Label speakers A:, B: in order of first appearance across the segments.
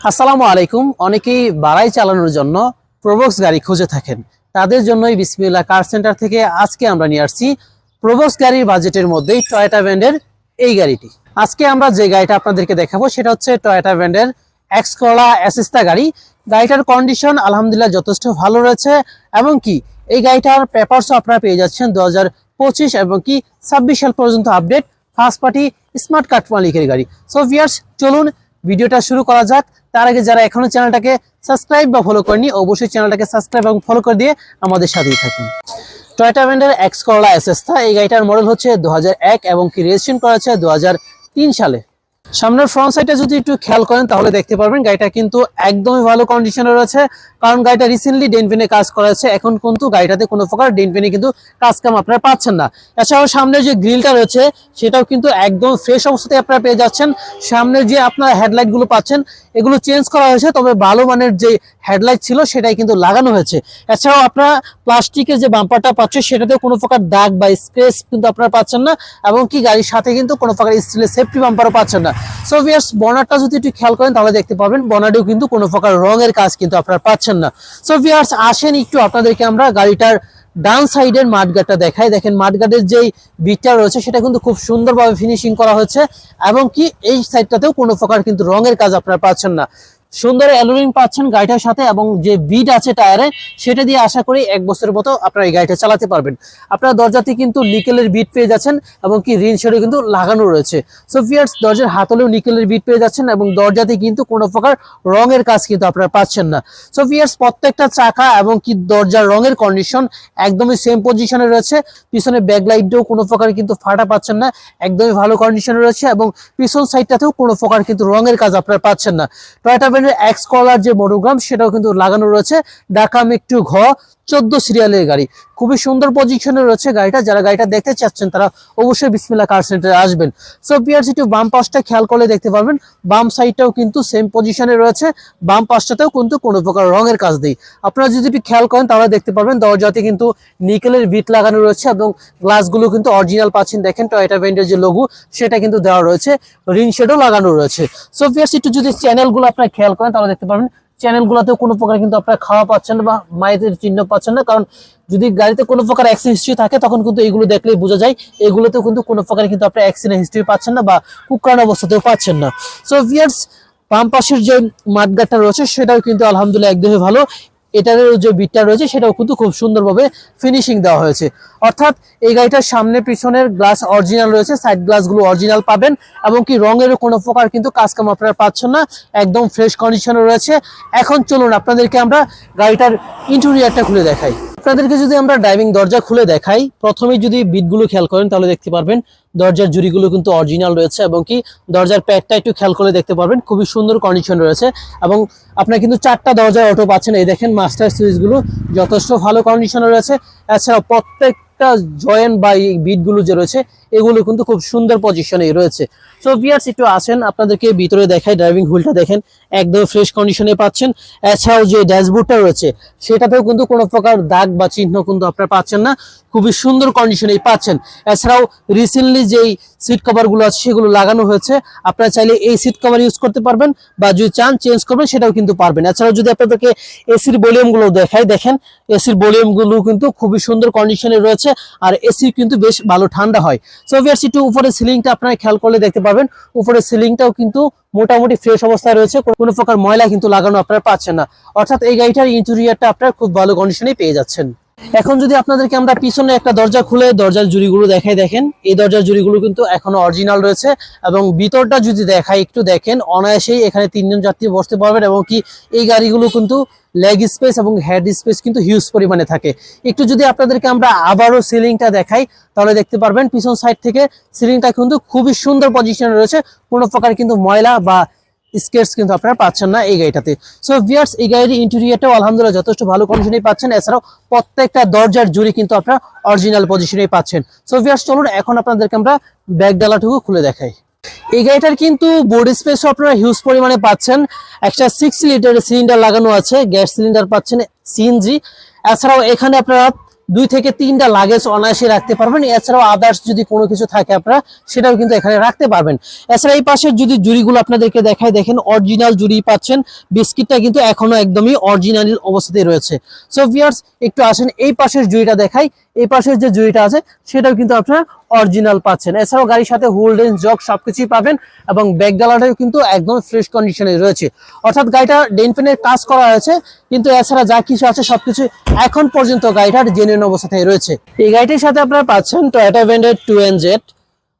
A: আসসালামু আলাইকুম। অনেকেই বাড়াই চালানোর জন্য প্রবক্স গাড়ি খুঁজে থাকেন। তাদের জন্যই বিসমিল্লা কার সেন্টার থেকে আজকে আমরা নিয়ে আসছি প্রবক্স গাড়ির বাজেটের মধ্যেই টয়োটা ব্র্যান্ডের এই গাড়িটি। আজকে আমরা যে গাড়িটা আপনাদেরকে দেখাবো, সেটা হচ্ছে টয়োটা ব্র্যান্ডের এক্সকোলা অ্যাসিস্তা গাড়ি। গাড়িটার কন্ডিশন আলহামদুলিল্লাহ যথেষ্ট ভালো রয়েছে এবং কি এই গাড়িটার পেপারসও আপনারা পেয়ে যাচ্ছেন দু হাজার পঁচিশ এবং কি ছাব্বিশ সাল পর্যন্ত update first party smart card মালিকের গাড়ি। সো ভিয়ার্স চলুন ভিডিওটা শুরু করা যাক। তার আগে যারা এখনও চ্যানেলটাকে সাবস্ক্রাইব বা ফলো করেনি অবশ্যই চ্যানেলটাকে সাবস্ক্রাইব এবং ফলো করে দিয়ে আমাদের সাথেই থাকুন। টয়টা ব্র্যান্ডের এক্স করলা এসএসটা এই গাড়িটার মডেল হচ্ছে দু হাজার এক এবং কি রেজিস্ট্রেশন করা হচ্ছে দু হাজার তিন সালে। সামনের ফ্রন্ট সাইডে যদি একটু খেয়াল করেন, তাহলে দেখতে পারবেন গাড়িটা কিন্তু একদমই ভালো কন্ডিশনে রয়েছে। কারণ গাড়িটা রিসেন্টলি ডেনপেনে কাজ করা হয়েছে এখন কিন্তু গাড়িটাতে কোনো প্রকার ডেনপেনে কিন্তু কাজ কাম আপনারা পাচ্ছেন না। এছাড়াও সামনের যে গ্রিলটা রয়েছে, সেটাও কিন্তু একদম ফ্রেশ অবস্থাতে আপনারা পেয়ে যাচ্ছেন। সামনের যে আপনার হেডলাইটগুলো পাচ্ছেন, এগুলো চেঞ্জ করা হয়েছে, তবে ভালো মানের যে হেডলাইট ছিল, সেটাই কিন্তু লাগানো হয়েছে। এছাড়াও আপনারা প্লাস্টিকের যে বাম্পারটা পাচ্ছেন সেটাতে কোনো প্রকার দাগ বা স্ক্রেচ কিন্তু আপনারা পাচ্ছেন না, এবং কি গাড়ির সাথে কিন্তু কোনো প্রকার স্টিলের সেফটি বাম্পারও পাচ্ছেন না। সো ভিয়ার্স বনারটা যদি একটু খেয়াল করেন, তাহলে দেখতে পাবেন বনারেও কিন্তু কোনো প্রকার রঙের কাজ কিন্তু আপনারা পাচ্ছেন না। সো ভিয়ার্স আসেন একটু আপনাদেরকে আমরা গাড়িটার ডান সাইডের মাঠগাটটা দেখাই। দেখেন মাঠগাটের যেই বিটটা রয়েছে, সেটা কিন্তু খুব সুন্দরভাবে ফিনিশিং করা হয়েছে এবং কি এই সাইডটাতেও কোনো প্রকার কিন্তু রঙের কাজ আপনারা পাচ্ছেন না। সুন্দর অ্যালুমিনিয়াম পাচ্ছেন গাড়িটার সাথে এবং যে বিট আছে টায়ারে সেটা দিয়ে আশা করি এক বছরের মতো আপনারা এই গাড়িটা চালাতে পারবেন। আপনার দরজাতে কিন্তু নিকেলের বিট পেয়ে যাচ্ছেন এবং কি রিন শেডও কিন্তু লাগানো রয়েছে। সো ফিয়ার্স দরজার হাতলেও নিকেলের বিট পেয়ে যাচ্ছেন এবং দরজাতে কিন্তু কোনো প্রকার রঙের কাজ কিন্তু আপনারা পাচ্ছেন না। সো ফিয়ার্স প্রত্যেকটা চাকা এবং কি দরজার রঙের কন্ডিশন একদমই সেম পজিশনে রয়েছে। পিছনে ব্যাক লাইটটাও কোনো প্রকার কিন্তু ফাটা পাচ্ছেন না, একদমই ভালো কন্ডিশনে রয়েছে এবং পিছন সাইডটাতেও কোনো প্রকার কিন্তু রঙের কাজ আপনারা পাচ্ছেন না। টয়টা ব্র্যান্ডের এক্স কলার যে মনোগ্রাম সেটাও কিন্তু লাগানো রয়েছে। ঢাকা একটু ঘ। চোদ্দ সিরিয়ালের গাড়ি। খুবই সুন্দর পজিশনে রয়েছে গাড়িটা। যারা গাড়িটা দেখতে চাচ্ছেন, তারা অবশ্যই বিসমিল্লা কার সেন্টারে আসবেন। সো পিআরসি টু বাম পাশটা খেয়াল করলে দেখতে পারবেন, বাম সাইডটাও কিন্তু সেম পজিশনে রয়েছে, বাম পাশটাতেও কিন্তু কোনো প্রকার রঙের কাজ নেই। আপনারা যদি খেয়াল করেন, তাহলে দেখতে পারবেন, দরজাতে কিন্তু নিকেলের বিট লাগানো রয়েছে এবং গ্লাসগুলো কিন্তু অরিজিনাল পাচ্ছেন। দেখেন টয়টা ব্র্যান্ডের যে লঘু সেটা কিন্তু দেওয়া রয়েছে। রিং শেডও লাগানো রয়েছে। সো পিআরসি টু যদি চ্যানেলগুলো আপনারা খেয়াল করেন, তাহলে দেখতে পারবেন চ্যানেলগুলোতেও কোনো প্রকার কিন্তু আপনারা খাওয়া পাচ্ছেন না বা মায়েদের চিহ্ন পাচ্ছেন না। কারণ যদি গাড়িতে কোনো প্রকার অ্যাক্সিডেন্ট হিস্ট্রি থাকে, তখন কিন্তু এইগুলো দেখলেই বোঝা যায়। এগুলোতেও কিন্তু কোনো প্রকার কিন্তু আপনার অ্যাক্সিডেন্ট হিস্ট্রি পাচ্ছেন না বা কুকরান অবস্থাতেও পাচ্ছেন না। সো ভিয়ার্স বাম পাশের যে মাঠগাটটা রয়েছে, সেটাও কিন্তু আলহামদুলিল্লাহ একদমই ভালো। এটারও যে বিটটা রয়েছে, সেটাও কিন্তু খুব সুন্দরভাবে ফিনিশিং দেওয়া হয়েছে। অর্থাৎ এই গাড়িটার সামনে পিছনের গ্লাস অরিজিনাল রয়েছে সাইড গ্লাসগুলো অরিজিনাল পাবেন এবং কি রঙেরও কোনো প্রকার কিন্তু কাজকাম আপনারা পাচ্ছেন না, একদম ফ্রেশ কন্ডিশনে রয়েছে। এখন চলুন আপনাদেরকে আমরা গাড়িটার ইন্টেরিয়ারটা খুলে দেখাই। আপনাদেরকে যদি আমরা ড্রাইভিং দরজা খুলে দেখাই, প্রথমেই যদি বিটগুলো খেয়াল করেন, তাহলে দেখতে পারবেন দরজার জুড়িগুলো কিন্তু অরিজিনাল রয়েছে এবং কি দরজার প্যাকটা একটু খেয়াল করে দেখতে পারবেন। খুবই সুন্দর কন্ডিশন রয়েছে এবং আপনার কিন্তু চারটা দরজার অটো পাচ্ছেন। এই দেখেন মাস্টার সুইচগুলো যথেষ্ট ভালো কন্ডিশনে রয়েছে। এছাড়াও প্রত্যেকটা জয়েন্ট বা বিটগুলো যে রয়েছে, এগুলো কিন্তু খুব সুন্দর পজিশনে রয়েছে। সো ভিয়ার্স একটু আসেন, আপনাদেরকে ভিতরে দেখাই ড্রাইভিং হুইলটা দেখেন, একদম ফ্রেশ কন্ডিশনে পাচ্ছেন। এছাড়াও যে ড্যাশবোর্ডটা রয়েছে, সেটাতেও কিন্তু কোনো প্রকার দাগ বা চিহ্ন কিন্তু আপনারা পাচ্ছেন না। খুবই সুন্দর কন্ডিশনেই পাচ্ছেন। এছাড়াও রিসেন্টলি যেই সিট কভারগুলো আছে, সেগুলো লাগানো হয়েছে। আপনারা চাইলে এই সিট কভার ইউজ করতে পারবেন বা যদি চান চেঞ্জ করবেন, সেটাও কিন্তু পারবেন। এছাড়াও যদি আপনাদেরকে এসির ভলিউমগুলো দেখাই, দেখেন এসির ভলিউমগুলো কিন্তু খুবই সুন্দর কন্ডিশনে রয়েছে আর এসি কিন্তু বেশ ভালো ঠান্ডা হয়। সো ভিয়ার্স একটু উপরে সিলিংটা আপনারা খেয়াল করলে দেখতে পাবেন। উপরে সিলিংটাও কিন্তু মোটামুটি ফ্রেশ অবস্থায় রয়েছে। কোনো- প্রকার ময়লা কিন্তু লাগানো আপনারা পাচ্ছেন না। অর্থাৎ এই গাড়িটার ইন্টেরিয়ারটা আপনারা খুব ভালো কন্ডিশনেই পেয়ে যাচ্ছেন। এখন যদি আপনাদেরকে আমরা পিছনে একটা দরজা খুলে দরজার জুড়িগুলো দেখাই, দেখেন। এই দরজার জুড়িগুলো কিন্তু এখনও অরিজিনাল রয়েছে এবং ভিতরটা যদি দেখাই, একটু দেখেন, অনায়াসেই এখানে তিনজন যাত্রী বসতে পারবেন এবং কি এই গাড়িগুলো কিন্তু লেগ স্পেস এবং হেড স্পেস কিন্তু হিউজ পরিমাণে থাকে। একটু যদি আপনাদেরকে আমরা আবারও সিলিংটা দেখাই, তাহলে দেখতে পারবেন পিছন সাইড থেকে সিলিংটা কিন্তু খুবই সুন্দর পজিশনে রয়েছে। কোনো প্রকার কিন্তু ময়লা বা স্কেটস কিন্তু আপনারা পাচ্ছেন না এই গাড়িটাতে। সো ভিয়ার্স এই গাড়ির ইন্টেরিয়ারটাও আলহামদুলিল্লাহ যথেষ্ট ভালো কন্ডিশনেই পাচ্ছেন। এছাড়াও প্রত্যেকটা দরজার জুড়ি কিন্তু আপনারা অরিজিনাল পজিশনেই পাচ্ছেন। সো ভিয়ার্স চলুন এখন আপনাদেরকে আমরা ব্যাগ ডালাটুকু খুলে দেখাই। এই গাড়িটার কিন্তু বোর্ড স্পেসও আপনারা হিউজ পরিমাণে পাচ্ছেন। একটা সিক্স লিটারের সিলিন্ডার লাগানো আছে গ্যাস সিলিন্ডার পাচ্ছেন সিএনজি এছাড়াও এখানে আপনারা দুই থেকে তিনটা লাগেজ অনায়াসে রাখতে পারবেন। এছাড়াও আদার্স যদি কোনো কিছু থাকে আপনারা, সেটাও কিন্তু এখানে রাখতে পারবেন। এছাড়া এই পাশের যদি জুড়িগুলো আপনাদেরকে দেখায় দেখেন অরিজিনাল জুড়ি পাচ্ছেন। বিস্কিটটা কিন্তু এখনও একদমই অরিজিনাল অবস্থাতেই রয়েছে। সো ভিয়ার্স একটু আসেন এই পাশের জুড়িটা দেখাই। এই পাশের যে জুড়িটা আছে, সেটাও কিন্তু আপনারা অরিজিনাল পাচ্ছেন। এছাড়াও গাড়ির সাথে হোল্ডেন জগ সবকিছুই পাবেন এবং ব্যাক ডালাটাও কিন্তু একদম ফ্রেশ কন্ডিশনে রয়েছে। অর্থাৎ গাড়িটা ডেন পেনের কাজ করা হয়েছে, কিন্তু এছাড়া যা কিছু আছে সবকিছু এখন পর্যন্ত গাড়িটার জেনুইন অবস্থায় রয়েছে। এই গাড়িটির সাথে আপনারা পাচ্ছেন টয়োটা ব্র্যান্ডের টু এন জেড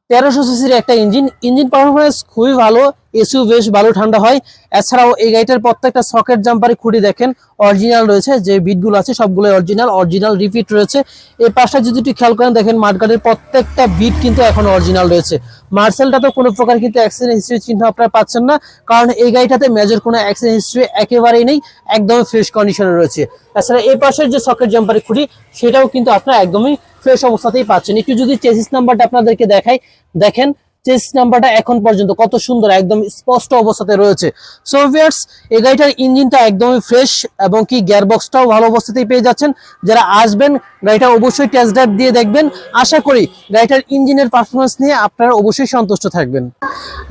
A: তেরোশো সিসির একটা ইঞ্জিন ইঞ্জিন পারফরমেন্স খুবই ভালো এসিও বেশ ভালো ঠান্ডা হয়। এছাড়াও এই গাড়িটার প্রত্যেকটা সকেট জাম্পারে খুঁটি দেখেন অরিজিনাল রয়েছে, যে বিটগুলো আছে সবগুলো অরিজিনাল অরিজিনাল রিপিট রয়েছে। এই পাশটা যদি একটু খেয়াল করেন, দেখেন মাঠগাড়ির প্রত্যেকটা বিট কিন্তু এখন অরিজিনাল রয়েছে। মার্সেলটা তো কোনো প্রকার কিন্তু অ্যাক্সিডেন্ট হিস্ট্রি চিহ্ন আপনারা পাচ্ছেন না, কারণ এই গাড়িটাতে মেজর কোনো অ্যাক্সিডেন্ট হিস্ট্রি একেবারেই নেই, একদম ফ্রেশ কন্ডিশনে রয়েছে। তাছাড়া এই পাশের যে সকেট জাম্পারের খুঁটি, সেটাও কিন্তু আপনারা একদমই ফ্রেশ অবস্থাতেই পাচ্ছেন। একটু যদি চেসিস নাম্বারটা আপনাদেরকে দেখাই, দেখেন চেস নাম্বারটা এখন পর্যন্ত কত সুন্দর, একদম স্পষ্ট অবস্থাতে রয়েছে। সো ভিয়ার্স এই গাড়িটার ইঞ্জিনটা একদমই ফ্রেশ এবং কি গিয়ারবক্সটাও ভালো অবস্থাতেই পেয়ে যাচ্ছেন। যারা আসবেন, গাড়িটা অবশ্যই টেস্ট ড্রাইভ দিয়ে দেখবেন। আশা করি গাড়িটার ইঞ্জিনের পারফরমেন্স নিয়ে আপনারা অবশ্যই সন্তুষ্ট থাকবেন।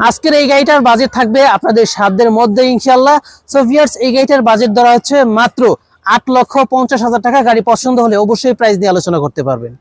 A: আজকের এই গাড়িটার বাজেট থাকবে আপনাদের সাধ্যের মধ্যে ইনশাল্লাহ সো ভিয়ার্স এই গাড়িটার বাজেট ধরা হচ্ছে মাত্র আট লক্ষ পঞ্চাশ হাজার টাকা। গাড়ি পছন্দ হলে অবশ্যই প্রাইস নিয়ে আলোচনা করতে পারবেন।